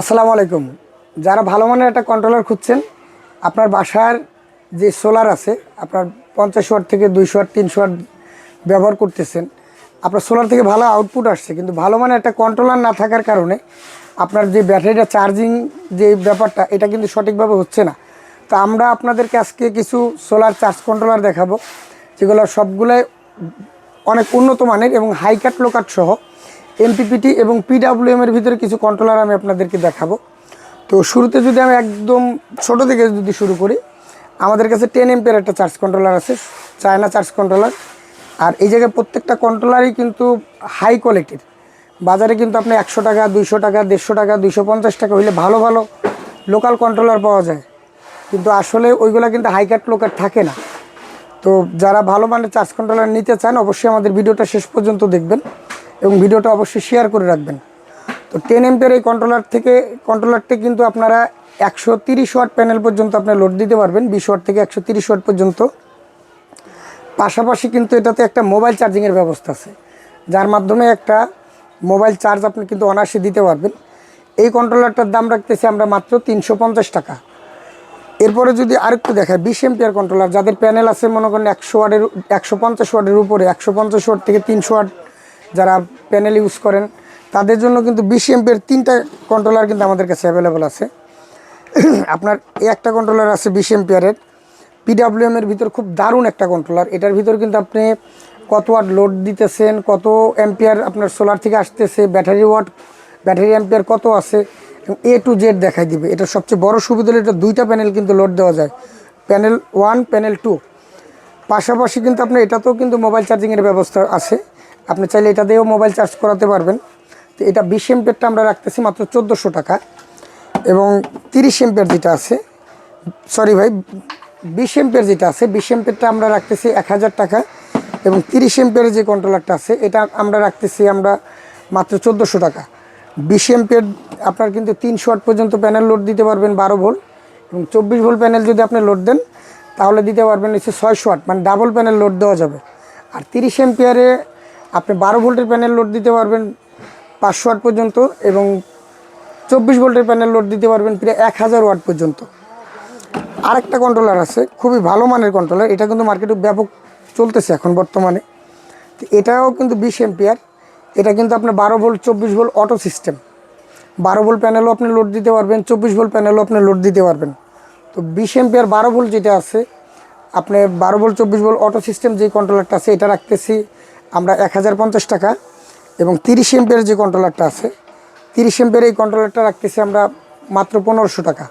আসসালামু আলাইকুম। যারা ভালো মানের একটা কন্ট্রোলার খুঁজছেন, আপনার বাসার যে সোলার আছে, আপনার পঞ্চাশ ওয়াট থেকে দুইশো ওয়াট, তিনশো ওয়াট ব্যবহার করতেছেন, আপনার সোলার থেকে ভালো আউটপুট আসছে, কিন্তু ভালো মানের একটা কন্ট্রোলার না থাকার কারণে আপনার যে ব্যাটারিটা চার্জিং যে ব্যাপারটা, এটা কিন্তু সঠিকভাবে হচ্ছে না। তো আমরা আপনাদেরকে আজকে কিছু সোলার চার্জ কন্ট্রোলার দেখাবো, যেগুলো সবগুলোই অনেক উন্নত মানের এবং হাই কাট লো কাট সহ এমপিপিটি এবং পিডাব্লিউএম এর ভিতরে কিছু কন্ট্রোলার আমি আপনাদেরকে দেখাবো। তো শুরুতে যদি আমি একদম ছোট থেকে যদি শুরু করি, আমাদের কাছে টেন এমপের একটা চার্জ কন্ট্রোলার আছে চায়না চার্জ কন্ট্রোলার আর এই জায়গায় প্রত্যেকটা কন্ট্রোলারই কিন্তু হাই কোয়ালিটির বাজারে কিন্তু আপনি একশো টাকা, দুইশো টাকা, দেড়শো টাকা, দুইশো পঞ্চাশ টাকা হইলে ভালো ভালো লোকাল কন্ট্রোলার পাওয়া যায়। কিন্তু আসলে ওইগুলো কিন্তু হাই কাট লোকাট থাকে না। তো যারা ভালো মানের চার্জ কন্ট্রোলার নিতে চান, অবশ্যই আমাদের ভিডিওটা শেষ পর্যন্ত দেখবেন। এবং ভিডিওটা অবশ্যই শেয়ার করে রাখবেন। তো টেন এমপের এই কন্ট্রোলার থেকে কন্ট্রোলারটি কিন্তু আপনারা একশো তিরিশ ওয়াট প্যানেল পর্যন্ত আপনি লোড দিতে পারবেন, বিশ ওয়াট থেকে একশো তিরিশ ওয়াট পর্যন্ত। পাশাপাশি কিন্তু এটাতে একটা মোবাইল চার্জিংয়ের ব্যবস্থা আছে, যার মাধ্যমে একটা মোবাইল চার্জ আপনি কিন্তু অনায়াসে দিতে পারবেন। এই কন্ট্রোলারটার দাম রাখতেছি আমরা মাত্র তিনশো পঞ্চাশ টাকা। এরপরে যদি আরেকটু দেখায় বিশ এমপিয়ার কন্ট্রোলার যাদের প্যানেল আছে মনে করেন একশো ওয়ার্ডের একশো পঞ্চাশ ওয়ার্ডের উপরে, একশো পঞ্চাশ ওয়াট থেকে তিনশো ওয়াট যারা প্যানেল ইউজ করেন, তাদের জন্য কিন্তু বিশ এমপিয়ার তিনটা কন্ট্রোলার কিন্তু আমাদের কাছে অ্যাভেলেবল আছে। আপনার এই একটা কন্ট্রোলার আছে বিশ এমপিয়ারের পিডাব্লিউএম এর। ভিতর খুব দারুণ একটা কন্ট্রোলার এটার ভিতর কিন্তু আপনি কত ওয়াট লোড দিতেছেন, কত এম্পিয়ার আপনার সোলার থেকে আসতেছে ব্যাটারি ওয়াট ব্যাটারি এম্পিয়ার কত আছে এ টু জেড দেখাই দিবে। এটা সবচেয়ে বড় সুবিধা হলো এটা দুইটা প্যানেল কিন্তু লোড দেওয়া যায়। প্যানেল ওয়ান প্যানেল টু পাশাপাশি কিন্তু আপনার এটাতেও কিন্তু মোবাইল চার্জিংয়ের ব্যবস্থা আছে। আপনি চাইলে এটা দিয়েও মোবাইল চার্জ করাতে পারবেন। তো এটা বিশ এমপিয়ারটা আমরা রাখতেছি মাত্র চোদ্দোশো টাকা। এবং তিরিশ এমপিয়ার যেটা আছে, সরি ভাই, বিশ এমপিয়ার যেটা আছে, বিশ এমপিয়ারটা আমরা রাখতেছি এক হাজার টাকা। এবং তিরিশ এমপিয়ারের যে কন্ট্রোলারটা আছে, এটা আমরা রাখতেছি আমরা মাত্র চোদ্দোশো টাকা। বিশ এমপিয়ার আপনার কিন্তু তিনশো ওয়াট পর্যন্ত প্যানেল লোড দিতে পারবেন বারো ভোল্ট। এবং চব্বিশ ভোল্ট প্যানেল যদি আপনি লোড দেন, তাহলে দিতে পারবেন হচ্ছে ছয়শো ওয়াট মানে ডাবল প্যানেল লোড দেওয়া যাবে। আর তিরিশ এমপিয়ারে আপনি বারো ভোল্টের প্যানেল লোড দিতে পারবেন পাঁচশো ওয়াট পর্যন্ত এবং চব্বিশ ভোল্টের প্যানেল লোড দিতে পারবেন প্রায় এক হাজার ওয়াট পর্যন্ত। আরেকটা কন্ট্রোলার আছে, খুবই ভালো মানের কন্ট্রোলার এটা কিন্তু মার্কেটে ব্যাপক চলতেছে এখন বর্তমানে। এটাও কিন্তু বিশ এমপিয়ার এটা কিন্তু আপনার বারো ভোল্ট, চব্বিশ ভোল্ট অটো সিস্টেম বারো ভোল্ট প্যানেলও আপনি লোড দিতে পারবেন, চব্বিশ ভোল্ট প্যানেলও আপনি লোড দিতে পারবেন। তো বিশ এমপিয়ার বারো ভোল্ট যেটা আছে, আপনি বারো ভোল্ট, চব্বিশ ভোল্ট অটো সিস্টেম যে কন্ট্রোলারটা আছে, এটা রাখতেছি। আমরা এক হাজার পঞ্চাশ টাকা এবং তিরিশ এমপিয়ার যে কন্ট্রোলারটা আছে, তিরিশ এমপিয়ার এই কন্ট্রোলারটা রাখতেছি আমরা মাত্র পনেরোশো টাকা।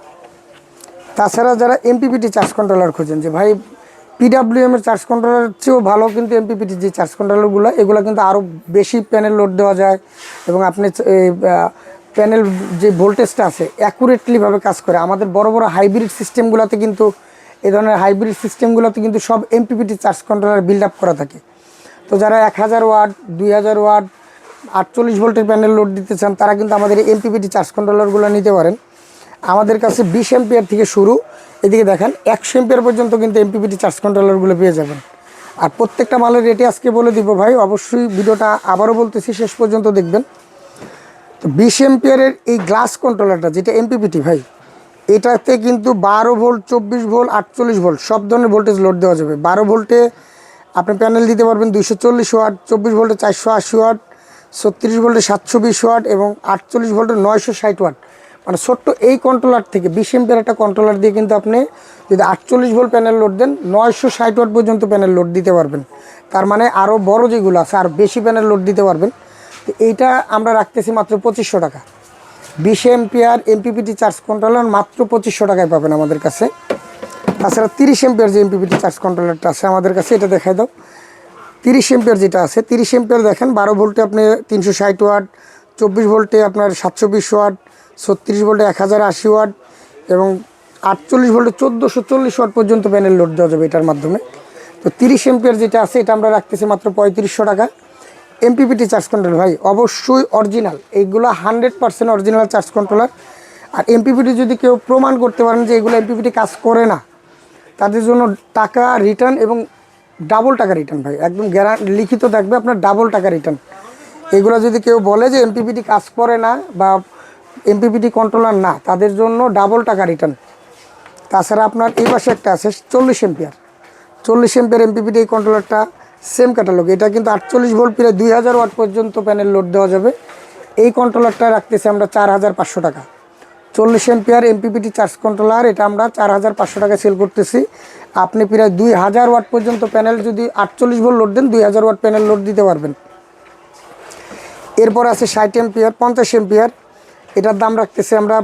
তাছাড়া যারা এমপিপিটি চার্জ কন্ট্রোলার খোঁজেন, যে ভাই পিডাব্লিউএম এর চার্জ কন্ট্রোলার চেয়েও ভালো কিন্তু এমপিপিটি যে চার্জ কন্ট্রোলারগুলো এগুলো কিন্তু আরও বেশি প্যানেল লোড দেওয়া যায় এবং আপনি প্যানেল যে ভোল্টেজটা আছে অ্যাকুরেটলিভাবে কাজ করে। আমাদের বড় বড় হাইব্রিড সিস্টেমগুলোতে কিন্তু এই ধরনের হাইব্রিড সিস্টেমগুলোতে কিন্তু সব MPPT charge controller build up করা থাকে। তো যারা এক হাজার ওয়াট, দুই হাজার ওয়াট, আটচল্লিশ ভোল্টের প্যানেল লোড দিতে চান, তারা কিন্তু আমাদের এমপিপিটি চার্জ কন্ট্রোলারগুলো নিতে পারেন। আমাদের কাছে বিশ এমপিয়ার থেকে শুরু, এদিকে দেখেন, একশো এমপিয়ার পর্যন্ত কিন্তু এমপিপিটি চার্জ কন্ট্রোলারগুলো পেয়ে যাবেন। আর প্রত্যেকটা মালের রেটে আজকে বলে দিব ভাই, অবশ্যই ভিডিওটা আবারও বলতেছি, শেষ পর্যন্ত দেখবেন। তো বিশ এমপিয়ারের এই গ্লাস কন্ট্রোলারটা যেটা এমপিপিটি ভাই, এটাতে কিন্তু বারো ভোল্ট, চব্বিশ ভোল্ট, আটচল্লিশ ভোল্ট, সব ধরনের ভোল্টেজ লোড দেওয়া যাবে। বারো ভোল্টে আপনি প্যানেল দিতে পারবেন দুইশো চল্লিশ ওয়াট, চব্বিশ ভোল্টে চারশো আশি ওয়াট, ছত্রিশ ভোল্টে সাতশো বিশ ওয়াট এবং আটচল্লিশ ভোল্টে নয়শো ষাট ওয়াট। মানে ছোট্ট এই কন্ট্রোলার থেকে, বিশ এমপিয়ার একটা কন্ট্রোলার দিয়ে কিন্তু আপনি যদি আটচল্লিশ ভোল্ট প্যানেল লোড দেন, নয়শো ষাট ওয়াট পর্যন্ত প্যানেল লোড দিতে পারবেন। তার মানে আরও বড় যেগুলো আছে, আর বেশি প্যানেল লোড দিতে পারবেন। তো এইটা আমরা রাখতেছি মাত্র পঁচিশশো টাকা। বিশ এমপিয়ার এমপিপিটি চার্জ কন্ট্রোলার মাত্র পঁচিশশো টাকায় পাবেন আমাদের কাছে। তাছাড়া তিরিশ এমপিয়ার যে এমপিপিটি চার্জ কন্ট্রোলারটা আছে, আমাদের কাছে এটা দেখাই দাও। তিরিশ এমপিয়ার যেটা আছে, তিরিশ এমপিয়ার দেখেন, বারো ভোল্টে আপনি তিনশো ষাট ওয়াট, চব্বিশ ভোল্টে আপনার সাতশো বিশ ওয়াট, ছত্রিশ ভোল্টে এক হাজার আশি ওয়াট এবং আটচল্লিশ ভোল্টে চোদ্দোশো চল্লিশ ওয়াট পর্যন্ত প্যানেল লোড দেওয়া যাবে এটার মাধ্যমে। তো তিরিশ এমপিয়ার যেটা আছে, এটা আমরা রাখতেছি মাত্র পঁয়ত্রিশশো টাকা। এমপিপিটি চার্জ কন্ট্রোল ভাই, অবশ্যই অরিজিনাল এইগুলো hundred percent original charge controller. আর এমপিপিটি যদি কেউ প্রমাণ করতে পারেন যে এগুলো এমপিপিটি কাজ করে না তাদের জন্য টাকা রিটার্ন এবং ডাবল টাকা রিটার্ন ভাই। একদম গ্যারান লিখিত থাকবে আপনার ডাবল টাকা রিটার্ন এগুলো যদি কেউ বলে যে এমপিপিটি কাজ করে না বা এমপিপিটি কন্ট্রোলার না, তাদের জন্য ডাবল টাকা রিটার্ন তাছাড়া আপনার এই পাশে একটা আছে, চল্লিশ এম্পিয়ার চল্লিশ এম্পিয়ার এমপিপিটি এই কন্ট্রোলারটা সেম ক্যাটালগ এটা কিন্তু আটচল্লিশ ভোল্ট প্রায় দুই হাজার ওয়াট পর্যন্ত প্যানেল লোড দেওয়া যাবে। এই কন্ট্রোলারটা রাখতেছি আমরা চার হাজার পাঁচশো টাকা। চল্লিশ এম্পিয়ার এমপিপিটি চার্জ কন্ট্রোলার এটা আমরা চার হাজার পাঁচশো টাকা সেল করতেছি। আপনি প্রায় দুই হাজার ওয়াট পর্যন্ত প্যানেল যদি আটচল্লিশ ভোল্ট লোড দেন, দুই হাজার ওয়াট প্যানেল লোড দিতে পারবেন। এরপর আছে ষাট এম্পিয়ার পঞ্চাশ এম্পিয়ার এটার দাম রাখতেছি আমরা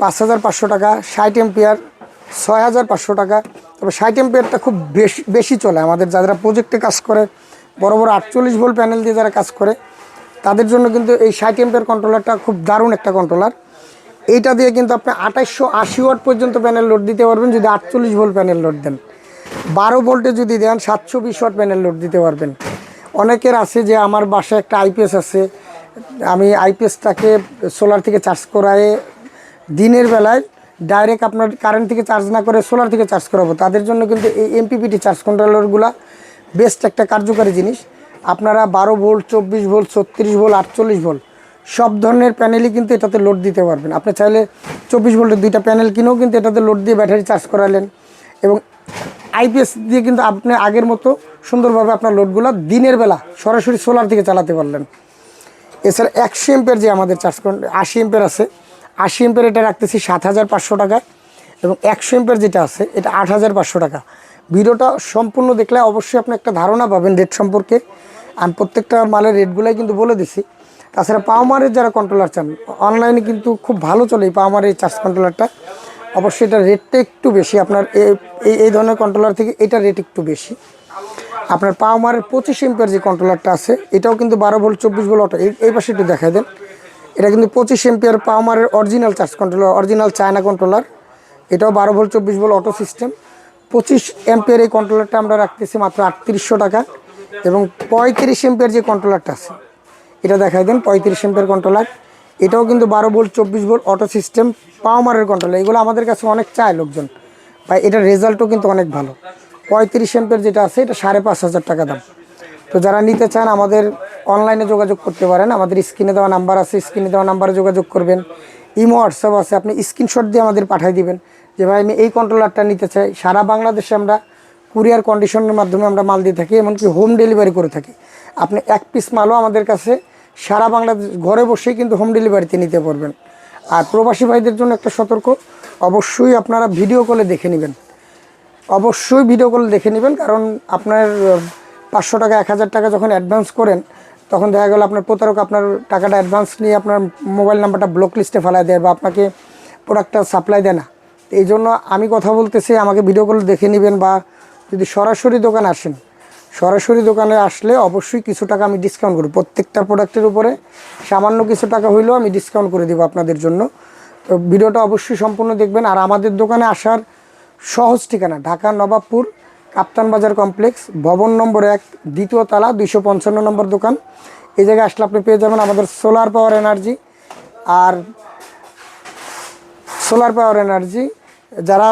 পাঁচ হাজার পাঁচশো টাকা, ষাট এম্পিয়ার ছয় হাজার পাঁচশো টাকা। তবে ষাট এম্পিয়ারটা খুব বেশি বেশি চলে। আমাদের যারা প্রজেক্টে কাজ করে, বড় বড় আটচল্লিশ ভোল্ট প্যানেল দিয়ে যারা কাজ করে, তাদের জন্য কিন্তু এই ষাট এম্পিয়ার কন্ট্রোলারটা খুব দারুণ একটা কন্ট্রোলার এইটা দিয়ে কিন্তু আপনি আঠাইশশো আশি ওয়াট পর্যন্ত প্যানেল লোড দিতে পারবেন, যদি আটচল্লিশ ভোল্ট প্যানেল লোড দেন। বারো ভোল্টে যদি দেন, সাতশো বিশ ওয়াট প্যানেল লোড দিতে পারবেন। অনেকের আছে যে আমার বাসায় একটা আইপিএস আছে। আমি আইপিএসটাকে সোলার থেকে চার্জ করায় দিনের বেলায় ডাইরেক্ট আপনার কারেন্ট থেকে চার্জ না করে সোলার থেকে চার্জ করাবো। তাদের জন্য কিন্তু এই এমপিপিটি চার্জ কন্ট্রোলারগুলো বেস্ট একটা কার্যকারী জিনিস। আপনারা বারো ভোল্ট চব্বিশ ভোল্ট ছত্রিশ ভোল্ট আটচল্লিশ ভোল্ট সব ধরনের প্যানেলই কিন্তু এটাতে লোড দিতে পারবেন। আপনি চাইলে চব্বিশ ভোল্টের দুইটা প্যানেল কিনেও কিন্তু এটাতে লোড দিয়ে ব্যাটারি চার্জ করালেন এবং আইপিএস দিয়ে কিন্তু আপনি আগের মতো সুন্দরভাবে আপনার লোডগুলো দিনের বেলা সরাসরি সোলার থেকে চালাতে পারলেন। এছাড়া একশো এম্পের যে আমাদের চার্জ করেন, আশি এম্পের আছে। আশি এম্পের এটা রাখতেছি সাত হাজার পাঁচশো টাকা এবং একশো এম্পের যেটা আছে, এটা আট হাজার পাঁচশো টাকা। ভিডিওটা সম্পূর্ণ দেখলে অবশ্যই আপনি একটা ধারণা পাবেন রেট সম্পর্কে। আমি প্রত্যেকটা মালের রেটগুলাই কিন্তু বলে দিছি। তাছাড়া পাওমারের যারা কন্ট্রোলার চান অনলাইনে কিন্তু খুব ভালো চলে এই পাওমারের চার্জ কন্ট্রোলারটা অবশ্যই এটার রেটটা একটু বেশি, আপনার এই- এই ধরনের কন্ট্রোলার থেকে এটার রেট একটু বেশি। আপনার পাওমারের পঁচিশ এম্পের যে কন্ট্রোলারটা আছে, এটাও কিন্তু বারো ভোল্ট চব্বিশ ভোল্ট অটো এই- পাশে একটু দেখাই দেন। এটা কিন্তু পঁচিশ ampere পাওমারের original charge controller original China controller এটাও বারো ভোল্ট চব্বিশ ভোল্ট অটো সিস্টেম পঁচিশ এম্পিয়ার এই কন্ট্রোলারটা আমরা রাখতেছি মাত্র আটত্রিশশো টাকা এবং পঁয়ত্রিশ এম্পিয়ার যে কন্ট্রোলারটা আছে এটা দেখাই দেন, পঁয়ত্রিশ এম্পের কন্ট্রোলার এটাও কিন্তু বারো ভোল্ট চব্বিশ ভোল্ট অটো সিস্টেম পাওমারের কন্ট্রোলার এগুলো আমাদের কাছে অনেক চায় লোকজন। বা এটার রেজাল্টও কিন্তু অনেক ভালো। পঁয়ত্রিশ এম্পের যেটা আছে, এটা সাড়ে পাঁচ হাজার টাকা দাম। তো যারা নিতে চান, আমাদের অনলাইনে যোগাযোগ করতে পারেন। আমাদের স্ক্রিনে দেওয়া নাম্বার আছে স্ক্রিনে দেওয়া নাম্বারে যোগাযোগ করবেন। ইমো হোয়াটসঅ্যাপ আছে, আপনি স্ক্রিনশট দিয়ে আমাদের পাঠিয়ে দিবেন। যে ভাই, আমি এই কন্ট্রোলারটা নিতে চাই। সারা বাংলাদেশে আমরা কুরিয়ার কন্ডিশনের মাধ্যমে আমরা মাল দিয়ে থাকি, এমনকি হোম ডেলিভারি করে থাকি। আপনি এক পিস মালও আমাদের কাছে সারা বাংলাদেশ ঘরে বসেই কিন্তু হোম ডেলিভারিতে নিতে পারবেন। আর প্রবাসী ভাইদের জন্য একটা সতর্ক, অবশ্যই আপনারা ভিডিও কলে দেখে নেবেন। অবশ্যই ভিডিও কল দেখে নেবেন, কারণ আপনার পাঁচশো টাকা, এক হাজার টাকা যখন অ্যাডভান্স করেন, তখন দেখা গেল আপনার প্রতারক আপনার টাকাটা অ্যাডভান্স নিয়ে আপনার মোবাইল নাম্বারটা ব্লক লিস্টে ফেলায় দেয় বা আপনাকে প্রোডাক্টটা সাপ্লাই দেয় না। এই জন্য আমি কথা বলতেছি, আমাকে ভিডিও কল দেখে নেবেন বা যদি সরাসরি দোকান আসেন সরাসরি দোকানে আসলে অবশ্যই কিছু টাকা আমি ডিসকাউন্ট করি প্রত্যেকটা প্রোডাক্টের উপরে সামান্য কিছু টাকা হইলেও আমি ডিসকাউন্ট করে দেবো আপনাদের জন্য। তো ভিডিওটা অবশ্যই সম্পূর্ণ দেখবেন। আর আমাদের দোকানে আসার সহজ ঠিকানা, ঢাকা নবাবপুর, কাপ্তান বাজার কমপ্লেক্স, ভবন নম্বর এক, দ্বিতীয় তালা, দুইশো পঞ্চান্ন নম্বর দোকান। এই জায়গায় আসলে আপনি পেয়ে যাবেন আমাদের সোলার পাওয়ার এনার্জি আর সোলার পাওয়ার এনার্জি যারা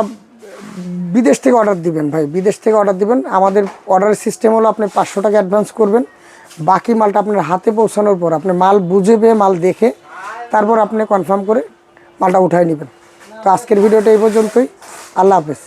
বিদেশ থেকে অর্ডার দিবেন ভাই, বিদেশ থেকে অর্ডার দিবেন। আমাদের অর্ডারের সিস্টেম হলো আপনি পাঁচশো টাকা অ্যাডভান্স করবেন। বাকি মালটা আপনার হাতে পৌঁছানোর পর আপনি মাল বুঝে পেয়ে মাল দেখে তারপর আপনি কনফার্ম করে মালটা উঠায় নেবেন। তো আজকের ভিডিওটা এই পর্যন্তই। আল্লাহ হাফেজ।